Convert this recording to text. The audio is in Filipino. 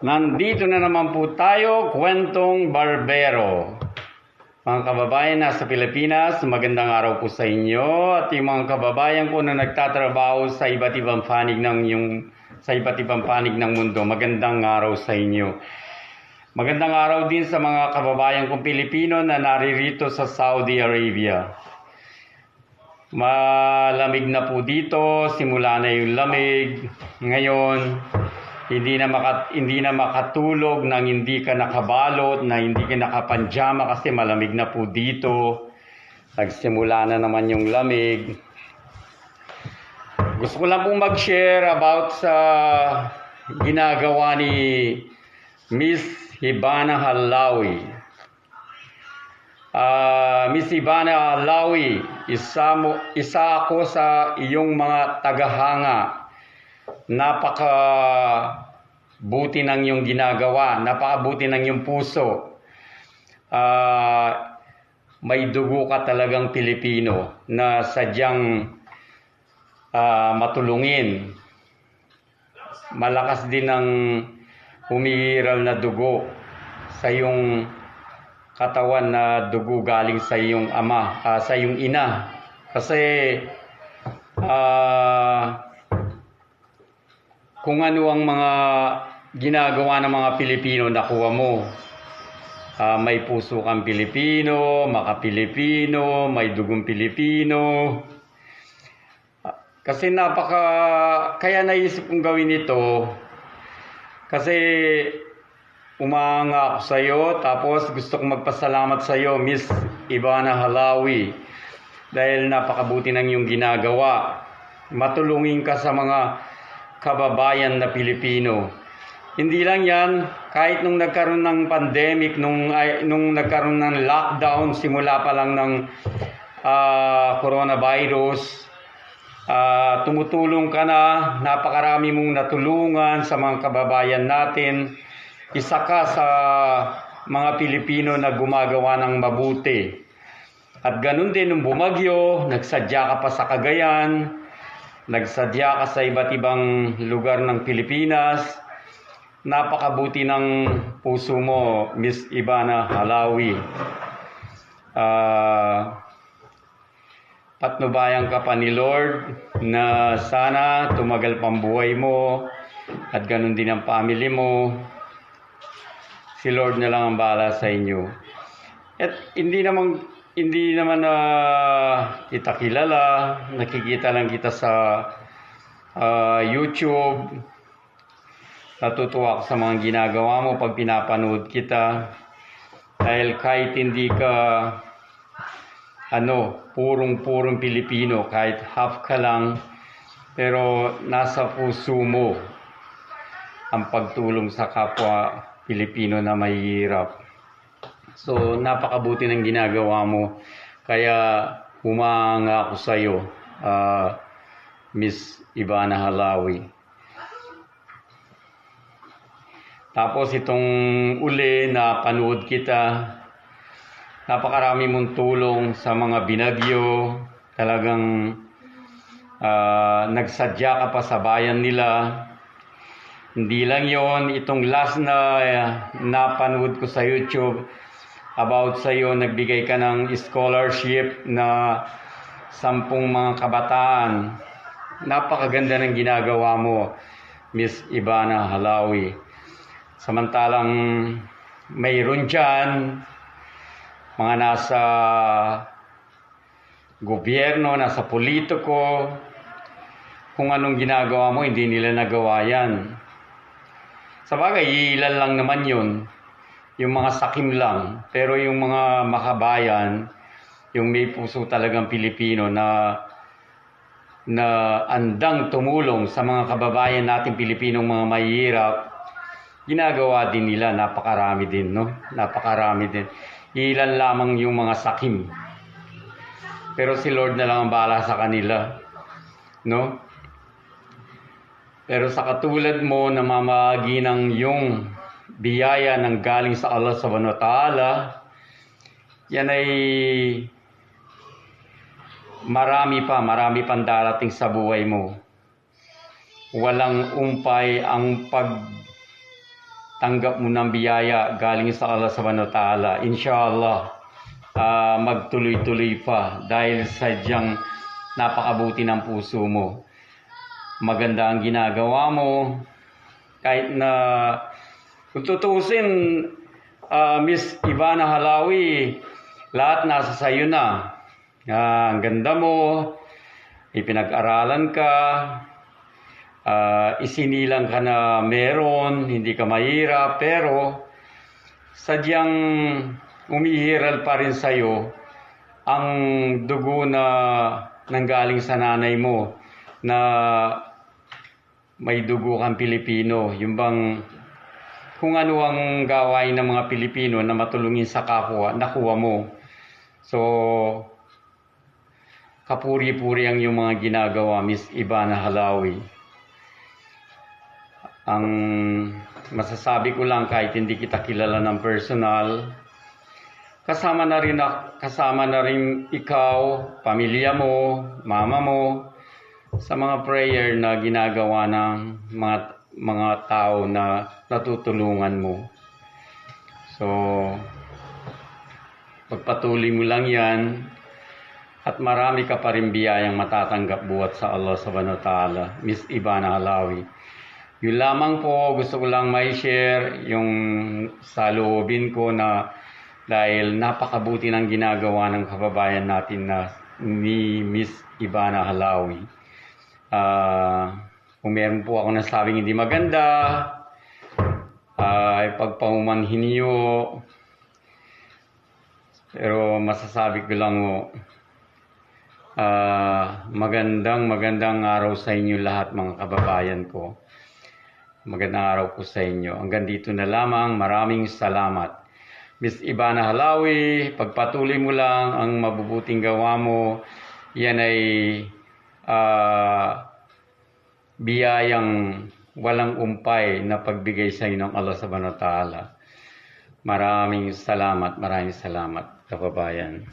Nandito na naman po tayo, kwentong barbero. Mga kababayan nasa Pilipinas, magandang araw po sa inyo at yung mga kababayan ko na nagtatrabaho sa iba't ibang panig ng yung sa iba't ibang panig ng mundo, magandang araw sa inyo. Magandang araw din sa mga kababayan kong Pilipino na naririto sa Saudi Arabia. Malamig na po dito, simula na yung lamig. Ngayon, hindi na makat hindi na makatulog nang hindi ka nakabalot, na hindi ka nakapanjama kasi malamig na po dito. Nagsimula na naman yung lamig. Gusto ko lang pong mag-share about sa ginagawa ni Miss Hibana Halawi. Ah, Miss Hibana Halawi, isa, mo, isa ako sa iyong mga tagahanga napaka buti ng iyong ginagawa, napakabuti ng iyong puso. Ah, may dugo ka talagang Pilipino na sadyang ah, matulungin. Malakas din ang humihiral na dugo sa iyong katawan na dugo galing sa iyong ama, ah, sa iyong ina. Kasi ah kung ano ang mga ginagawa ng mga Pilipino nakuha mo. Ah, may puso kang Pilipino, maka-Pilipino, may dugong Pilipino. Ah, Kasi napaka, kaya naisip kong gawin ito, kasi umanga ako sa iyo, tapos gusto kong magpasalamat sa iyo, Miss Ivana Halawi, dahil napakabuti ng iyong ginagawa. Matulungin ka sa mga kababayan na Pilipino. Hindi lang yan, kahit nung nagkaroon ng pandemic, nung, ay, nung nagkaroon ng lockdown, simula pa lang ng ah, coronavirus, ah, tumutulong ka na, napakarami mong natulungan sa mga kababayan natin. Isa ka sa mga Pilipino na gumagawa ng mabuti. At ganun din nung bumagyo, nagsadya ka pa sa Cagayan, nagsadya ka sa iba't ibang lugar ng Pilipinas. Napakabuti ng puso mo, Miss Ivana Halawi. Ah, patnubayan ka pa ni Lord na sana tumagal pang buhay mo at ganun din ang family mo. Si Lord na lang ang bahala sa inyo. At hindi naman hindi naman na kita kilala, nakikita lang kita sa ah, YouTube. Natutuwa ako sa mga ginagawa mo pag pinapanood kita. Dahil kahit hindi ka ano, purong-purong Pilipino, kahit half ka lang, pero nasa puso mo ang pagtulong sa kapwa Pilipino na mahihirap. So, napakabuti ng ginagawa mo. Kaya, humanga ako sa iyo, ah, Miss Ivana Halawi. Tapos, itong uli na panood kita, napakarami mong tulong sa mga binagyo. Talagang ah, nagsadya ka pa sa bayan nila. Hindi lang yon itong last na uh, napanood ko sa YouTube about sa iyo, nagbigay ka ng scholarship na sampung mga kabataan. Napakaganda ng ginagawa mo, Miss Ivana Halawi. Samantalang mayroon dyan, mga nasa gobyerno, nasa politiko, kung anong ginagawa mo, hindi nila nagawa yan. Sa bagay, ilan lang naman yun. Yung mga sakim lang. Pero yung mga makabayan, yung may puso talagang Pilipino na na andang tumulong sa mga kababayan nating Pilipinong mga mahihirap, ginagawa din nila, napakarami din, no? Napakarami din. Ilan lamang yung mga sakim. Pero si Lord na lang ang bahala sa kanila, no? Pero sa katulad mo na mamagi ng yung biyaya ng galing sa Allah subhanahu wa ta'ala, yan ay marami pa, marami pang darating sa buhay mo. Walang umpay ang pag tanggap mo ng biyaya galing sa Allah subhanahu wa ta'ala. Inshallah, ah, magtuloy-tuloy pa dahil sadyang napakabuti ng puso mo. Maganda ang ginagawa mo. Kahit na kung tutusin, ah, Miss Ivana Halawi, lahat nasa sayo na. Ah, ang ganda mo, ipinag-aralan ka, ah, isinilang ka na meron, hindi ka mahirap, pero sadyang umihiral pa rin sa'yo ang dugo na nanggaling sa nanay mo na may dugo kang Pilipino. Yung bang kung ano ang gawain ng mga Pilipino na matulungin sa kapwa, nakuha mo. So, kapuri-puri ang yung mga ginagawa, Miss Ivana Halawi. Ang masasabi ko lang kahit hindi kita kilala ng personal, kasama na rin kasama na rin ikaw, pamilya mo, mama mo sa mga prayer na ginagawa ng mga mga tao na natutulungan mo. So, pagpatuloy mo lang yan at marami ka pa rin biyayang matatanggap buhat sa Allah subhanahu wa ta'ala. Miss Ivana Halawi. Yun lamang po, gusto ko lang may share yung sa loobin ko na dahil napakabuti ng ginagawa ng kababayan natin na ni Miss Ivana Halawi. Ah, kung meron po ako nasabing hindi maganda, ay pagpahumanhin niyo, pero masasabi ko lang ah, magandang magandang araw sa inyo lahat mga kababayan ko. Magandang araw po sa inyo. Hanggang dito na lamang. Maraming salamat. Miss Ivana Halawi, pagpatuloy mo lang ang mabubuting gawa mo. Yan ay ah, biyayang walang umpay na pagbigay sa inyo ng Allah subhanahu wa. Maraming salamat, maraming salamat, kababayan.